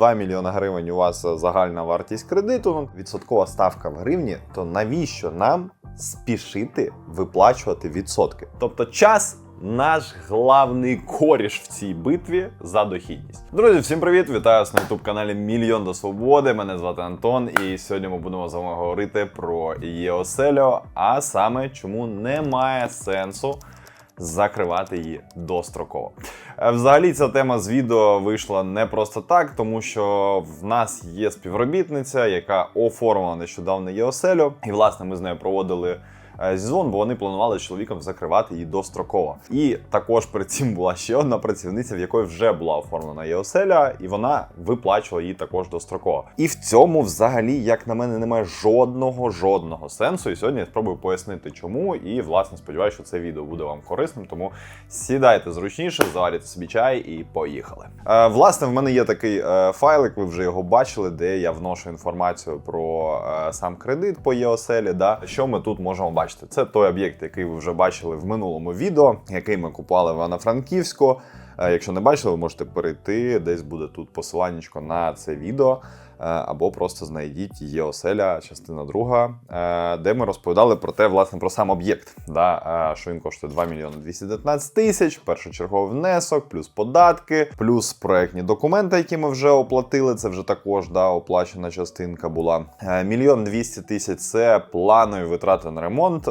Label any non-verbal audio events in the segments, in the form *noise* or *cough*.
2 мільйони гривень у вас загальна вартість кредиту, ну, відсоткова ставка в гривні, то навіщо нам спішити виплачувати відсотки? Тобто час. Наш главний коріш в цій битві за дохідність. Друзі, всім привіт! Вітаю вас на youtube каналі Мільйон до Свободи. Мене звати Антон, і сьогодні ми будемо з вами говорити про ЄОСЕЛЬО, а саме чому немає сенсу закривати її достроково. Е, Взагалі, ця тема з відео вийшла не просто так, тому що в нас є співробітниця, яка оформила нещодавно ЄОСЕЛю, і власне ми з нею проводили. Е, Зізвон, бо вони планували чоловіком закривати її достроково. І також при цим була ще одна працівниця, в якої вже була оформлена ЄОСЕЛя, і вона виплачувала її також достроково. І в цьому, взагалі, як на мене, немає жодного жодного сенсу. І сьогодні я спробую пояснити, чому. І власне сподіваюся, що це відео буде вам корисним. Тому сідайте зручніше, заварите собі чай і поїхали. Е, власне, в мене є такий е, файлик, ви вже його бачили, де я вношу інформацію про е, сам кредит по ЄОСЕЛі. Да? Що ми тут можемо бачити? Це той об'єкт, який ви вже бачили в минулому відео, який ми купували в Івано-Франківську. Е, Якщо не бачили, ви можете перейти. Десь буде тут посиланнячко на це відео. Е, Або просто знайдіть є оселя, частина друга, е, де ми розповідали про те, власне, про сам об'єкт. Да? е, Що він коштує 2 мільйони 219 тисяч, першочерговий внесок, плюс податки, плюс проектні документи, які ми вже оплатили. Це вже також да, оплачена частинка була. Мільйон 200 тисяч це планові витрати на ремонт,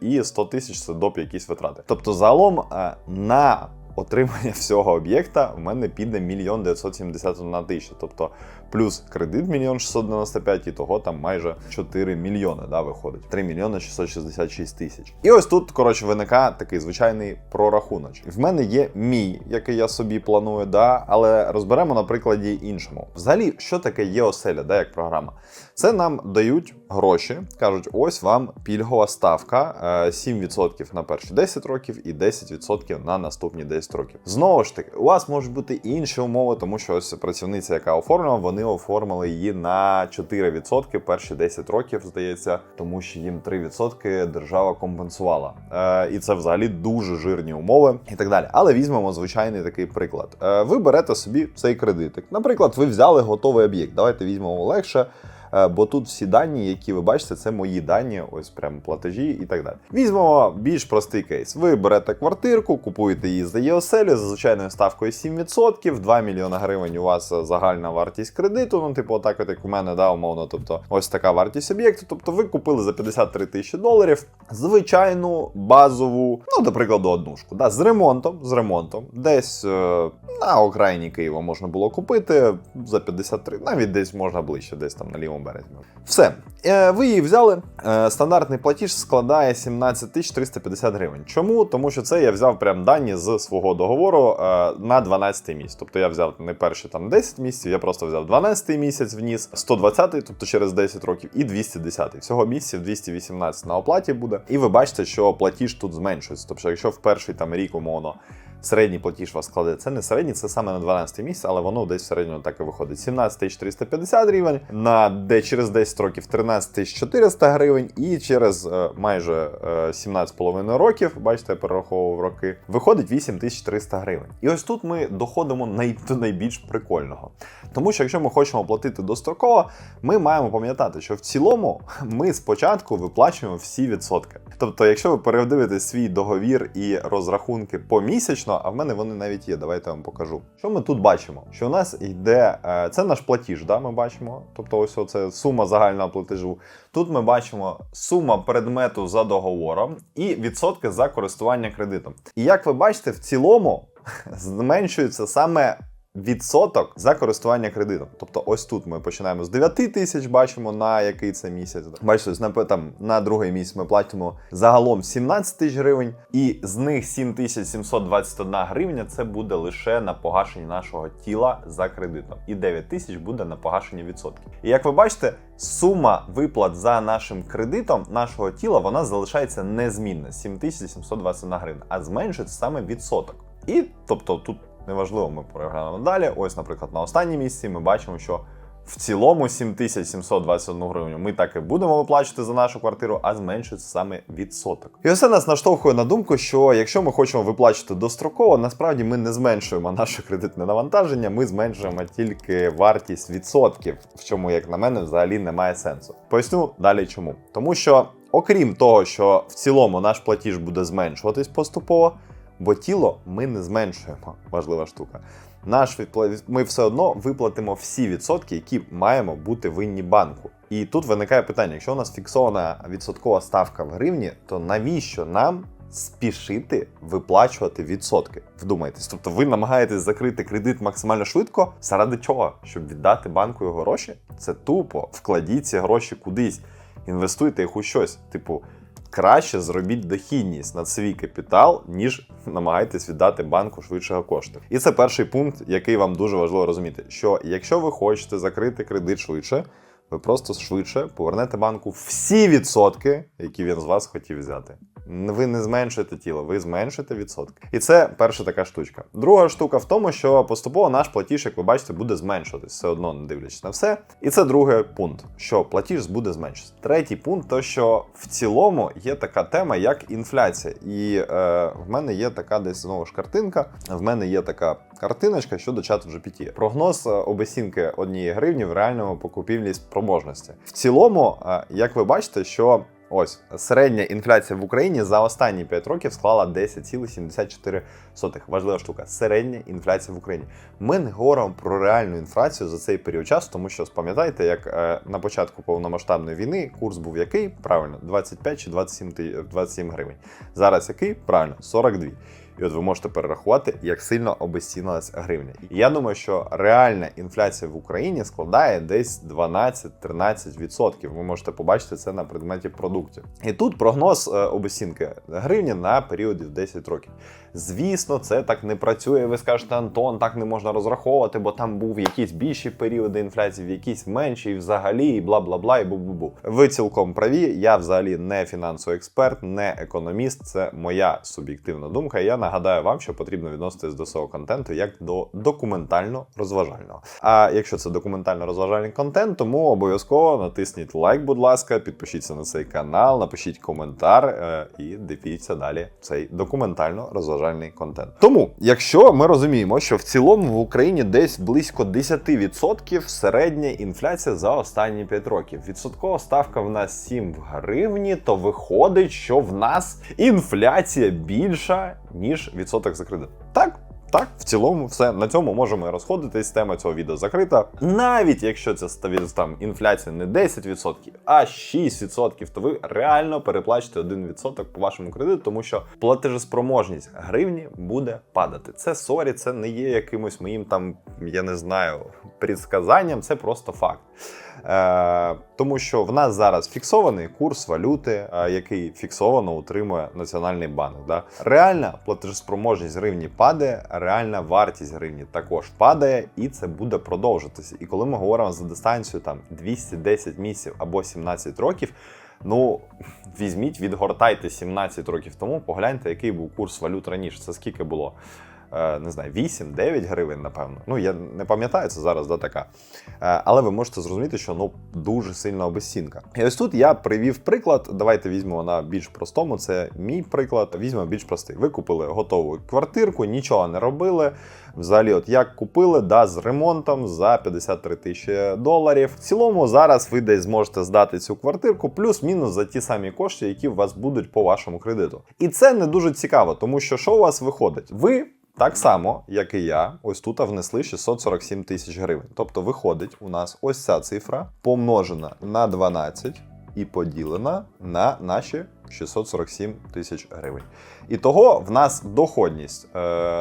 і 100 тисяч це доп якісь витрати. Тобто, загалом на отримання всього об'єкта в мене піде мільйон 971 тисяча. Тобто плюс кредит мільйон 695 і того там майже 4 мільйони да, виходить. 3 мільйони 666 тисяч. І ось тут, коротше, виникає такий звичайний прорахунок. В мене є мій, який я собі планую, да, але розберемо на прикладі іншому. Взагалі, що таке є оселя, да, як програма? Це нам дають гроші, кажуть, ось вам пільгова ставка е, 7% на перші 10 років і 10% на наступні 10 років. Знову ж таки, у вас можуть бути інші умови, тому що ось працівниця, яка оформила, вони оформили її на 4% перші 10 років, здається, тому що їм 3% держава компенсувала. Е, і це взагалі дуже жирні умови і так далі. Але візьмемо звичайний такий приклад. Е, ви берете собі цей кредитик. Наприклад, ви взяли готовий об'єкт. Давайте візьмемо легше. Е, Бо тут всі дані, які ви бачите, це мої дані, ось прям платежі і так далі. Візьмемо більш простий кейс. Ви берете квартирку, купуєте її за ЄОСЕЛі за звичайною ставкою 7%, 2 мільйони гривень у вас загальна вартість кредиту. Ну, типу, отак, от як у мене, да, умовно. Тобто, ось така вартість об'єкту. Тобто, ви купили за 53 тисячі доларів звичайну базову, ну, до прикладу, однушку. Да, з ремонтом, з ремонтом, десь е, на окраїні Києва можна було купити за 53, навіть десь можна ближче, десь там на лівому березі. Все, Е, ви її взяли. Е, Стандартний платіж складає 17 тисяч 350 гривень. Чому? Тому що це я взяв прям дані з свого договору е, на 12 місяць. Тобто я взяв не перші там 10 місяців, я просто взяв 12 місяць вніс, 120, тобто через 10 років, і 210. Всього місяців 218 на оплаті буде. І ви бачите, що платіж тут зменшується. Тобто, якщо в перший там рік, умовно. Середній платіж вас складе. Це не середній, це саме на 12 місяць, але воно десь в середньому так і виходить. 17 350 гривень, на де через 10 років 13 400 гривень, і через е, майже е, 17,5 років, бачите, я перераховував роки, виходить 8300 гривень. І ось тут ми доходимо най, до найбільш прикольного. Тому що якщо ми хочемо платити достроково, ми маємо пам'ятати, що в цілому *laughs* ми спочатку виплачуємо всі відсотки. Тобто, якщо ви передивитесь свій договір і розрахунки помісячно, а в мене вони навіть є, давайте я вам покажу. Що ми тут бачимо? Що у нас йде е, це наш платіж, да, ми бачимо. Тобто, ось це сума загального платежу. Тут ми бачимо сума предмету за договором і відсотки за користування кредитом. І як ви бачите, в цілому *laughs* зменшується саме відсоток за користування кредитом. Тобто, ось тут ми починаємо з 9 тисяч, бачимо на який це місяць. Бачите, на, там, на другий місяць ми платимо загалом 17 тисяч гривень, і з них 7721 гривня це буде лише на погашення нашого тіла за кредитом. І 9 тисяч буде на погашення відсотків. І як ви бачите, сума виплат за нашим кредитом нашого тіла вона залишається незмінна 7721 гривня, а зменшується саме відсоток. І тобто тут неважливо, ми переглянемо далі. Ось, наприклад, на останній місці ми бачимо, що в цілому 7721 гривню ми так і будемо виплачувати за нашу квартиру, а зменшується саме відсоток. І все нас наштовхує на думку, що якщо ми хочемо виплачувати достроково, насправді ми не зменшуємо наше кредитне навантаження, ми зменшуємо тільки вартість відсотків, в чому, як на мене, взагалі немає сенсу. Поясню далі чому. Тому що, окрім того, що в цілому наш платіж буде зменшуватись поступово, бо тіло ми не зменшуємо. *laughs* Важлива штука. Наш відпла- ми все одно виплатимо всі відсотки, які маємо бути винні банку. І тут виникає питання: якщо у нас фіксована відсоткова ставка в гривні, то навіщо нам спішити виплачувати відсотки? Вдумайтесь, тобто ви намагаєтесь закрити кредит максимально швидко. Заради чого? Щоб віддати банку його гроші? Це тупо. Вкладіть ці гроші кудись, інвестуйте їх у щось. Типу, краще зробіть дохідність на свій капітал, ніж намагайтесь віддати банку швидшого кошту. І це перший пункт, який вам дуже важливо розуміти: що якщо ви хочете закрити кредит швидше, ви просто швидше повернете банку всі відсотки, які він з вас хотів взяти. Ви не зменшуєте тіло, ви зменшуєте відсотки. І це перша така штучка. Друга штука в тому, що поступово наш платіж, як ви бачите, буде зменшуватись все одно, не дивлячись на все. І це другий пункт, що платіж буде зменшуватися. Третій пункт, то що в цілому є така тема, як інфляція. І е, в мене є така десь знову ж картинка. В мене є така картиночка щодо чату GPT. Прогноз е, обесінки однієї гривні в реальному покупівлі спроможності. В цілому, е, як ви бачите, що Ось середня інфляція в Україні за останні 5 років склала 10,74. Важлива штука. Середня інфляція в Україні. Ми не говоримо про реальну інфляцію за цей період часу, тому що пам'ятаєте, як е, на початку повномасштабної війни курс був який? Правильно, 25 чи 27, 27 гривень. Зараз який? Правильно, 42. І от ви можете перерахувати, як сильно обезцінилась гривня. І я думаю, що реальна інфляція в Україні складає десь 12-13%. Ви можете побачити це на предметі продуктів. І тут прогноз е, обезцінки гривні на періоді в 10 років. Звісно, це так не працює. Ви скажете, Антон, так не можна розраховувати, бо там був якісь більші періоди інфляції, якісь менші, і взагалі, і бла бла бла, і бу-бу-бу. Ви цілком праві. Я взагалі не фінансовий експерт, не економіст. Це моя суб'єктивна думка. Я нагадаю вам, що потрібно відноситись до свого контенту як до документально-розважального. А якщо це документально-розважальний контент, тому обов'язково натисніть лайк, будь ласка, підпишіться на цей канал, напишіть коментар е, і дивіться далі цей документально-розважальний контент. Тому, якщо ми розуміємо, що в цілому в Україні десь близько 10% середня інфляція за останні 5 років. Відсоткова ставка в нас 7 в гривні, то виходить, що в нас інфляція більша, ніж відсоток за кредит. Так. Так, в цілому, все на цьому можемо і розходитись. Тема цього відео закрита. Навіть якщо це там інфляція не 10%, а 6%, то ви реально переплачете 1% по вашому кредиту, тому що платежеспроможність гривні буде падати. Це сорі, це не є якимось моїм там, я не знаю, предсказанням, це просто факт. Е, тому що в нас зараз фіксований курс валюти, е, який фіксовано утримує Національний банк. Да? Реальна платежеспроможність гривні падає, реальна вартість гривні також падає, і це буде продовжитися. І коли ми говоримо за дистанцію там 210 місяців або 17 років. Ну, візьміть, відгортайте 17 років тому, погляньте, який був курс валют раніше. Це скільки було? Е, Не знаю, 8-9 гривень, напевно. Ну, я не пам'ятаю, це зараз да, така. Е, Але ви можете зрозуміти, що ну дуже сильна обезцінка. І ось тут я привів приклад. Давайте візьмемо на більш простому. Це мій приклад. Візьмемо більш простий. Ви купили готову квартирку, нічого не робили. Взагалі, от як купили, да, з ремонтом за 53 тисячі доларів. В цілому зараз ви десь зможете здати цю квартирку плюс-мінус за ті самі кошти, які у вас будуть по вашому кредиту. І це не дуже цікаво, тому що що у вас виходить? Ви так само, як і я, ось тут внесли 647 тисяч гривень. Тобто виходить у нас ось ця цифра помножена на 12 і поділена на наші 647 тисяч гривень. І того в нас доходність е,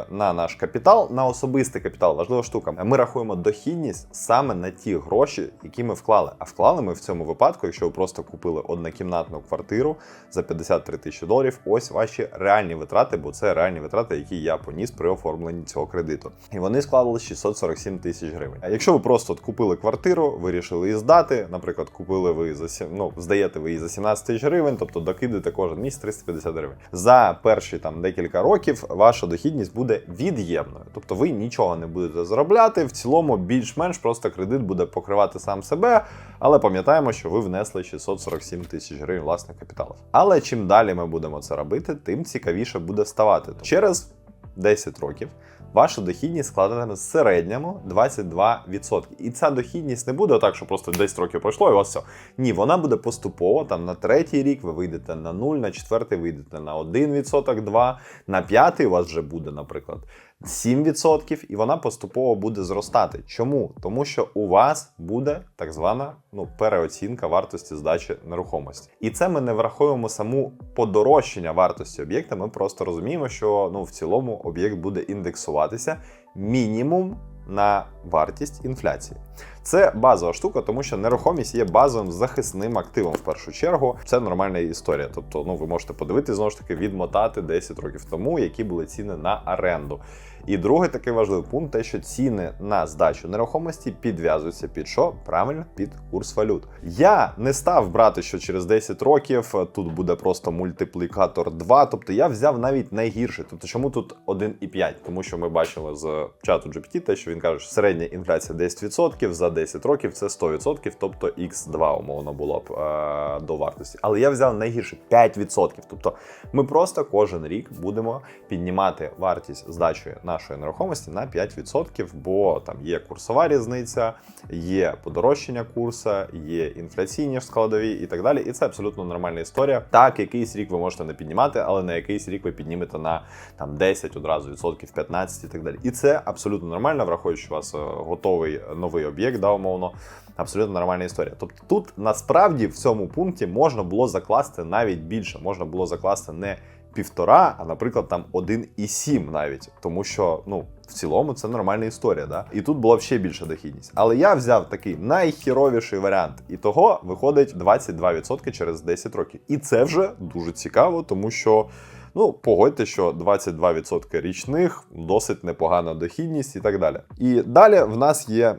на наш капітал, на особистий капітал, важлива штука. Ми рахуємо дохідність саме на ті гроші, які ми вклали. А вклали ми в цьому випадку, якщо ви просто купили однокімнатну квартиру за 53 тисячі доларів. Ось ваші реальні витрати, бо це реальні витрати, які я поніс при оформленні цього кредиту. І вони склали 647 тисяч гривень. А якщо ви просто от купили квартиру, вирішили її здати, наприклад, купили ви за ну, здаєте ви її за 17 тисяч гривень, тобто докидаєте кожен місяць 350 гривень. За перші там декілька років ваша дохідність буде від'ємною. Тобто ви нічого не будете заробляти. В цілому більш-менш просто кредит буде покривати сам себе. Але пам'ятаємо, що ви внесли 647 тисяч гривень власних капіталів. Але чим далі ми будемо це робити, тим цікавіше буде ставати. Через 10 років ваша дохідність складатиме в середньому 22%. І ця дохідність не буде так, що просто 10 років пройшло і у вас все. Ні, вона буде поступово. Там на третій рік ви вийдете на 0, на четвертий вийдете на 1%, 2, на п'ятий у вас вже буде, наприклад, 7%, і вона поступово буде зростати. Чому? Тому що у вас буде так звана ну, переоцінка вартості здачі нерухомості. І це ми не враховуємо саму подорожчання вартості об'єкта. Ми просто розуміємо, що ну, в цілому об'єкт буде індексуватися мінімум на вартість інфляції. Це базова штука, тому що нерухомість є базовим захисним активом в першу чергу. Це нормальна історія. Тобто, ну ви можете подивитися знову ж таки, відмотати 10 років тому, які були ціни на оренду. І другий такий важливий пункт, те, що ціни на здачу нерухомості підв'язуються під що? Правильно, під курс валют. Я не став брати, що через 10 років тут буде просто мультиплікатор 2. Тобто я взяв навіть найгірший. Тобто, чому тут 1,5? Тому що ми бачили з чату GPT, те, що він каже, що середня інфляція 10%, за 10 років це 100%, тобто X2 умовно було б е- до вартості. Але я взяв найгірше 5%. Тобто ми просто кожен рік будемо піднімати вартість здачі нашої нерухомості на 5%, бо там є курсова різниця, є подорожчання курса, є інфляційні складові і так далі. І це абсолютно нормальна історія. Так, якийсь рік ви можете не піднімати, але на якийсь рік ви піднімете на там 10 одразу відсотків, 15 і так далі. І це абсолютно нормально, враховуючи, у вас е, готовий новий об'єкт, да, умовно. Абсолютно нормальна історія. Тобто тут насправді в цьому пункті можна було закласти навіть більше, можна було закласти не півтора, а наприклад, там 1,7 навіть, тому що ну в цілому це нормальна історія. Да? І тут була ще більша дохідність. Але я взяв такий найхіровіший варіант, і того виходить 22% через 10 років. І це вже дуже цікаво, тому що. Ну, погодьте, що 22% річних досить непогана дохідність і так далі. І далі в нас є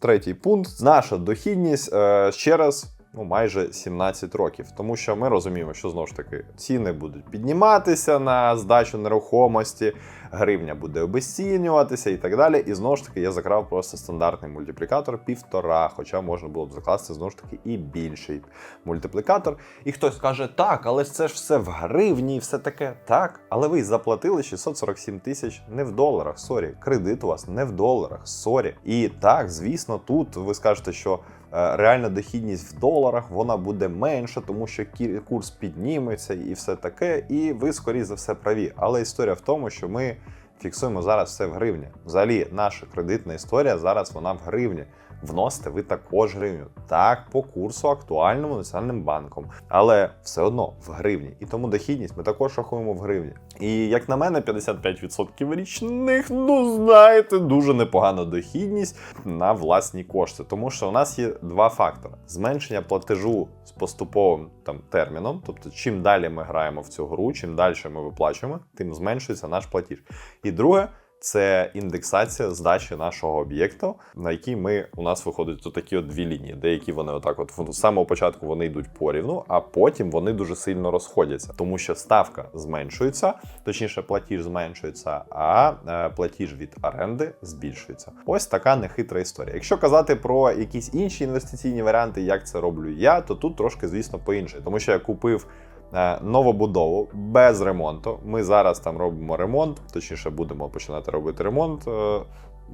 третій пункт. Наша дохідність е, ще раз. Ну, майже 17 років, тому що ми розуміємо, що знову ж таки ціни будуть підніматися на здачу нерухомості, гривня буде обесцінюватися і так далі. І знову ж таки я закрав просто стандартний мультиплікатор півтора, хоча можна було б закласти знову ж таки і більший мультиплікатор. І хтось каже, так, але це ж все в гривні, і все таке. Так, але ви заплатили 647 тисяч не в доларах. Сорі, кредит у вас не в доларах. Сорі. І так, звісно, тут ви скажете, що. Е, Реальна дохідність в доларах вона буде менша, тому що курс підніметься і все таке. І ви, скоріше за все, праві. Але історія в тому, що ми фіксуємо зараз все в гривні. Взагалі, наша кредитна історія зараз вона в гривні. Вносите ви також гривню. Так, по курсу актуальному національним банком, але все одно в гривні. І тому дохідність ми також рахуємо в гривні. І як на мене, 55% річних, ну знаєте, дуже непогана дохідність на власні кошти. Тому що у нас є два фактори: зменшення платежу з поступовим там терміном. Тобто, чим далі ми граємо в цю гру, чим далі ми виплачуємо, тим зменшується наш платіж. І друге. Це індексація здачі нашого об'єкту, на якій ми у нас виходять тут такі от дві лінії. Деякі вони отак, от з самого початку вони йдуть порівну, а потім вони дуже сильно розходяться, тому що ставка зменшується, точніше, платіж зменшується, а е, платіж від оренди збільшується. Ось така нехитра історія. Якщо казати про якісь інші інвестиційні варіанти, як це роблю я, то тут трошки, звісно, по-іншому, тому що я купив. Е, Новобудову без ремонту. Ми зараз там робимо ремонт, точніше будемо починати робити ремонт е,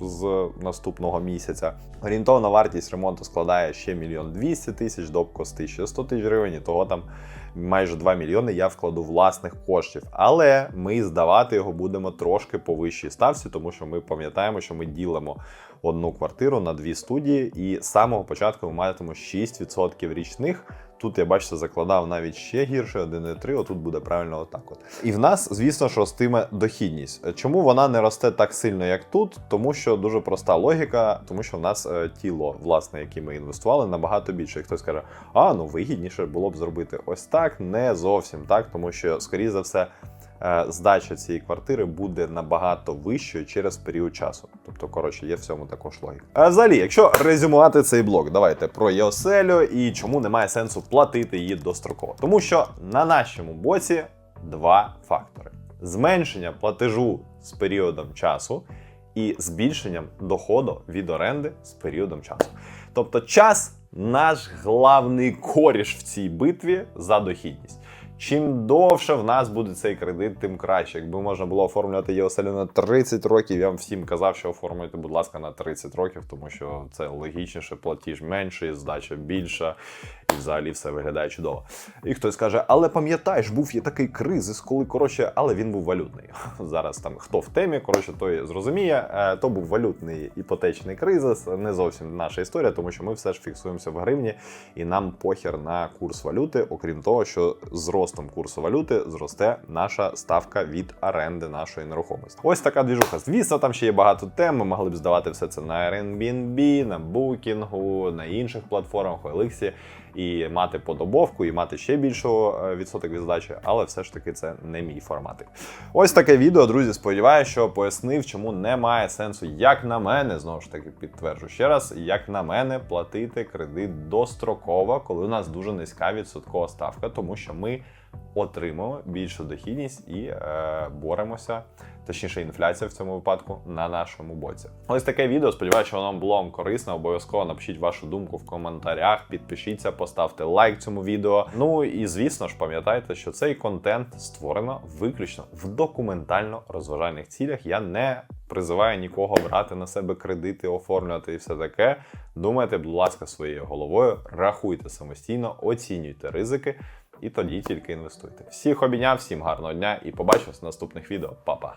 з наступного місяця. Орієнтовна вартість ремонту складає ще мільйон двісті тисяч, допкости ще 100 тисяч гривень, і того там майже 2 мільйони я вкладу власних коштів. Але ми здавати його будемо трошки по вищій ставці, тому що ми пам'ятаємо, що ми ділимо одну квартиру на дві студії, і з самого початку ми матимемо 6% річних. Тут я бачите, закладав навіть ще гірше 1,3, отут буде правильно отак. От. І в нас, звісно, ж ростиме дохідність. Чому вона не росте так сильно, як тут? Тому що дуже проста логіка, тому що в нас е, тіло, власне, яке ми інвестували, набагато більше. І хтось каже, а ну вигідніше було б зробити ось так, не зовсім так, тому що, скоріше за все. Е, здача цієї квартири буде набагато вищою через період часу. Тобто, коротше, є в цьому також логіка. А взагалі, якщо резюмувати цей блок, давайте про ЄОСЕЛю і чому немає сенсу платити її достроково. Тому що на нашому боці два фактори: зменшення платежу з періодом часу і збільшенням доходу від оренди з періодом часу. Тобто, час наш главний коріш в цій битві за дохідність. Чим довше в нас буде цей кредит, тим краще. Якби можна було оформлювати ЄОСЕЛю на 30 років, я вам всім казав, що оформлюйте, будь ласка, на 30 років, тому що це логічніше, платіж менший, здача більша, і взагалі все виглядає чудово. І хтось каже, але пам'ятаєш, був є такий кризис, коли коротше, але він був валютний. *laughs* Зараз там хто в темі, коротше, той зрозуміє. Е, То був валютний іпотечний кризис, не зовсім наша історія, тому що ми все ж фіксуємося в гривні, і нам похер на курс валюти, окрім того, що з ростом курсу валюти зросте наша ставка від оренди нашої нерухомості. Ось така двіжуха. Звісно, там ще є багато тем. Ми могли б здавати все це на Airbnb, на Booking, на інших платформах, OLX, і мати подобовку, і мати ще більшу е, відсоток від здачі, але все ж таки це не мій форматик. Ось таке відео, друзі. Сподіваюся, що пояснив, чому немає сенсу, як на мене, знову ж таки підтверджу ще раз, як на мене, платити кредит достроково, коли у нас дуже низька відсоткова ставка, тому що ми отримуємо більшу дохідність і е, боремося, точніше, інфляція в цьому випадку на нашому боці. Ось таке відео. Сподіваюся, що воно було вам корисно. Обов'язково напишіть вашу думку в коментарях, підпишіться, поставте лайк цьому відео. Ну і звісно ж, пам'ятайте, що цей контент створено виключно в документально-розважальних цілях. Я не призиваю нікого брати на себе кредити, оформлювати і все таке. Думайте, будь ласка, своєю головою, рахуйте самостійно, оцінюйте ризики. І тоді тільки інвестуйте. Всіх обійняв, всім гарного дня і побачимось в наступних відео. Па-па!